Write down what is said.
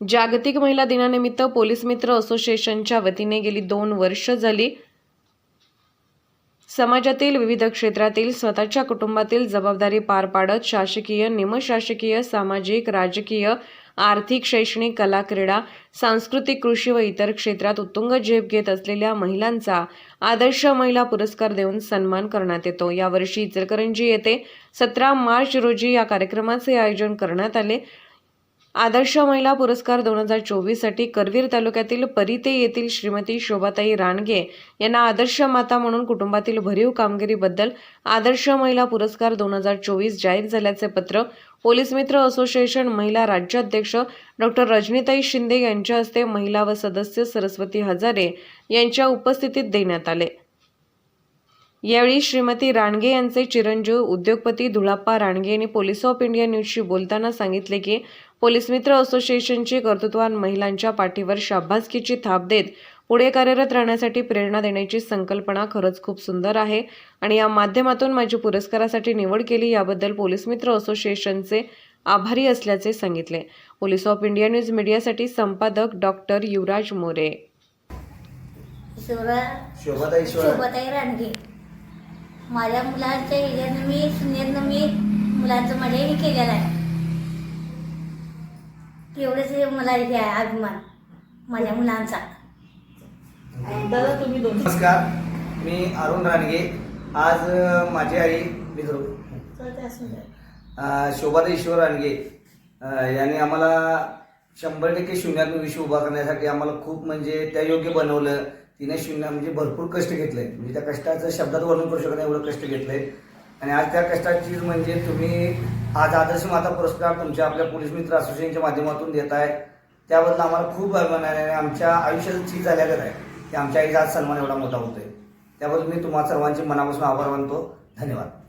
जागतिक महिला दिनानिमित्त पोलीस मित्र असोसिएशनच्या वतीने गेली दोन वर्ष झाली. समाजातील विविध क्षेत्रातील स्वतःच्या कुटुंबातील जबाबदारी पार पाडत शासकीय निमशासकीय सामाजिक राजकीय आर्थिक शैक्षणिक कला क्रीडा सांस्कृतिक कृषी व इतर क्षेत्रात उत्तुंग झेप घेत असलेल्या महिलांचा आदर्श महिला पुरस्कार देऊन सन्मान करण्यात येतो. यावर्षी इचलकरंजी येथे सतरा मार्च रोजी या कार्यक्रमाचे आयोजन करण्यात आले. आदर्श महिला पुरस्कार दोन हजार चोवीससाठी करवीर तालुक्यातील परिते येथील श्रीमती शोभाताई रानगे यांना आदर्श माता म्हणून कुटुंबातील भरीव कामगिरीबद्दल आदर्श महिला पुरस्कार दोन हजार चोवीस जाहीर झाल्याचे पत्र पोलीस मित्र असोसिएशन महिला राज्याध्यक्ष डॉक्टर रजनीताई शिंदे यांच्या हस्ते महिला व सदस्य सरस्वती हजारे यांच्या उपस्थितीत देण्यात आले. यावेळी श्रीमती राणगे यांचे चिरंजीव उद्योगपती धुळाप्पा राणगे यांनी पोलीस ऑफ इंडिया न्यूजशी बोलताना सांगितले की पोलीस मित्र असोसिएशनची कर्तृत्वान महिलांच्या पाठीवर शाबासकीची थाप देत पुढे कार्यरत राहण्यासाठी प्रेरणा देण्याची संकल्पना खरंच खूप सुंदर आहे आणि या माध्यमातून माझी पुरस्कारासाठी निवड केली याबद्दल पोलीस मित्र असोसिएशनचे आभारी असल्याचे सांगितले. पोलीस ऑफ इंडिया न्यूज मीडियासाठी संपादक डॉक्टर युवराज मोरे. शोभाताई रानगे माझ्या मुलांच्या ह्याच्यानं मी सुनेतनं मी मुलांचं माझ्या हे केलेलं आहे. तेवढंच हे मला हे आहे अभिमान माझ्या मुलांचा. नमस्कार मी अरुण रानगे. आज अ, माझी आई मी शोभाताई ईश्वर रानगे. अ, यांनी आम्हाला शंभर टक्के शून्यातून विश्व उभा करण्यासाठी आम्हाला खूप म्हणजे त्या योग्य बनवलं. तिने शून्य म्हणजे भरपूर कष्ट घेतले. म्हणजे त्या कष्टाचं शब्दात वर्णन करू शकत नाही एवढं कष्ट घेतले. आणि आज त्या कष्टाची म्हणजे तुम्ही आज आदर्श माता पुरस्कार तुमच्या आपल्या पोलीस मित्र असोसिएशनच्या माध्यमातून देत आहे त्याबद्दल आम्हाला खूप अभिमान आहे आणि आमच्या आयुष्याचं चीज झाल्यागत आहे की आमच्या आईचा आज सन्मान एवढा मोठा होतोय. त्याबद्दल मी तुम्हा सर्वांचे मनापासून आभार मानतो. धन्यवाद.